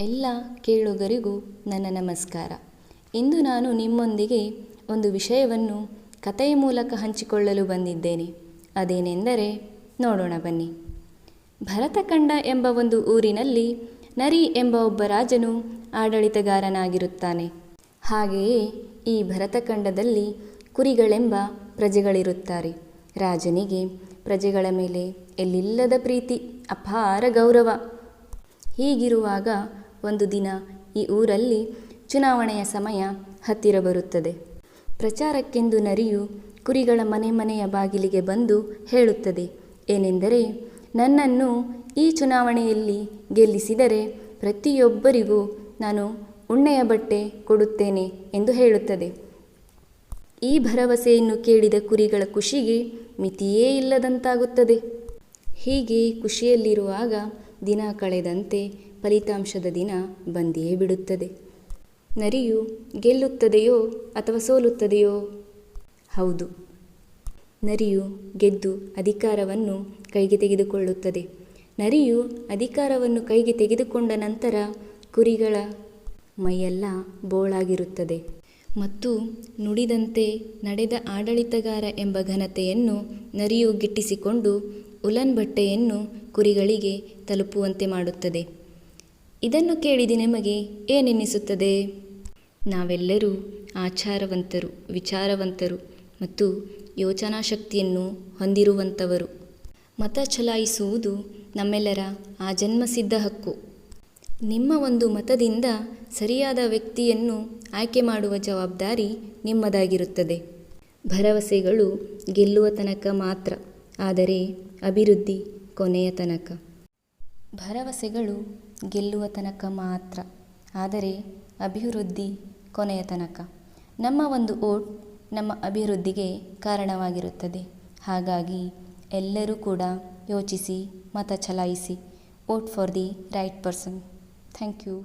ಎಲ್ಲ ಕೇಳುಗರಿಗೂ ನನ್ನ ನಮಸ್ಕಾರ. ಇಂದು ನಾನು ನಿಮ್ಮೊಂದಿಗೆ ಒಂದು ವಿಷಯವನ್ನು ಕಥೆಯ ಮೂಲಕ ಹಂಚಿಕೊಳ್ಳಲು ಬಂದಿದ್ದೇನೆ. ಅದೇನೆಂದರೆ ನೋಡೋಣ ಬನ್ನಿ. ಭರತಖಂಡ ಎಂಬ ಒಂದು ಊರಿನಲ್ಲಿ ನರಿ ಎಂಬ ಒಬ್ಬ ರಾಜನು ಆಡಳಿತಗಾರನಾಗಿರುತ್ತಾನೆ. ಹಾಗೆಯೇ ಈ ಭರತಖಂಡದಲ್ಲಿ ಕುರಿಗಳೆಂಬ ಪ್ರಜೆಗಳಿರುತ್ತಾರೆ. ರಾಜನಿಗೆ ಪ್ರಜೆಗಳ ಮೇಲೆ ಎಲ್ಲಿಲ್ಲದ ಪ್ರೀತಿ, ಅಪಾರ ಗೌರವ. ಹೀಗಿರುವಾಗ ಒಂದು ದಿನ ಈ ಊರಲ್ಲಿ ಚುನಾವಣೆಯ ಸಮಯ ಹತ್ತಿರ ಬರುತ್ತದೆ. ಪ್ರಚಾರಕ್ಕೆಂದು ನರಿಯು ಕುರಿಗಳ ಮನೆ ಮನೆಯ ಬಾಗಿಲಿಗೆ ಬಂದು ಹೇಳುತ್ತದೆ, ಏನೆಂದರೆ ನನ್ನನ್ನು ಈ ಚುನಾವಣೆಯಲ್ಲಿ ಗೆಲ್ಲಿಸಿದರೆ ಪ್ರತಿಯೊಬ್ಬರಿಗೂ ನಾನು ಉಣ್ಣೆಯ ಬಟ್ಟೆ ಕೊಡುತ್ತೇನೆ ಎಂದು ಹೇಳುತ್ತದೆ. ಈ ಭರವಸೆಯನ್ನು ಕೇಳಿದ ಕುರಿಗಳ ಖುಷಿಗೆ ಮಿತಿಯೇ ಇಲ್ಲದಂತಾಗುತ್ತದೆ. ಹೀಗೆ ಖುಷಿಯಲ್ಲಿರುವಾಗ ದಿನ ಕಳೆದಂತೆ ಫಲಿತಾಂಶದ ದಿನ ಬಂದಿಯೇ ಬಿಡುತ್ತದೆ. ನರಿಯು ಗೆಲ್ಲುತ್ತದೆಯೋ ಅಥವಾ ಸೋಲುತ್ತದೆಯೋ? ಹೌದು. ನರಿಯು ಗೆದ್ದು ಅಧಿಕಾರವನ್ನು ಕೈಗೆ ತೆಗೆದುಕೊಳ್ಳುತ್ತದೆ. ನರಿಯು ಅಧಿಕಾರವನ್ನು ಕೈಗೆ ತೆಗೆದುಕೊಂಡ ನಂತರ ಕುರಿಗಳ ಮೈಯೆಲ್ಲ ಬೋಳಾಗಿರುತ್ತದೆ. ಮತ್ತು ನುಡಿದಂತೆ ನಡೆದ ಆಡಳಿತಗಾರ ಎಂಬ ಘನತೆಯನ್ನು ನರಿಯು ಗಿಟ್ಟಿಸಿಕೊಂಡು ಉಲನ್ ಬಟ್ಟೆಯನ್ನು ಕುರಿಗಳಿಗೆ ತಲುಪುವಂತೆ ಮಾಡುತ್ತದೆ. ಇದನ್ನು ಕೇಳಿದ ನಿಮಗೆ ಏನೆನ್ನಿಸುತ್ತದೆ? ನಾವೆಲ್ಲರೂ ಆಚಾರವಂತರು, ವಿಚಾರವಂತರು ಮತ್ತು ಯೋಚನಾ ಶಕ್ತಿಯನ್ನು ಹೊಂದಿರುವಂಥವರು. ಮತ ಚಲಾಯಿಸುವುದು ನಮ್ಮೆಲ್ಲರ ಆ ಜನ್ಮಸಿದ್ಧ ಹಕ್ಕು. ನಿಮ್ಮ ಒಂದು ಮತದಿಂದ ಸರಿಯಾದ ವ್ಯಕ್ತಿಯನ್ನು ಆಯ್ಕೆ ಮಾಡುವ ಜವಾಬ್ದಾರಿ ನಿಮ್ಮದಾಗಿರುತ್ತದೆ. ಭರವಸೆಗಳು ಗೆಲ್ಲುವ ತನಕ ಮಾತ್ರ. ಆದರೆ ಅಭಿವೃದ್ಧಿ ಕೊನೆಯ ತನಕ. ಭರವಸೆಗಳು ಗೆಲ್ಲುವ ತನಕ ಮಾತ್ರ, ಆದರೆ ಅಭಿವೃದ್ಧಿ ಕೊನೆಯ ತನಕ. ನಮ್ಮ ಒಂದು ಓಟ್ ನಮ್ಮ ಅಭಿವೃದ್ಧಿಗೆ ಕಾರಣವಾಗಿರುತ್ತದೆ. ಹಾಗಾಗಿ ಎಲ್ಲರೂ ಕೂಡ ಯೋಚಿಸಿ, ಮತ ಚಲಾಯಿಸಿ vote for the right person. Thank you.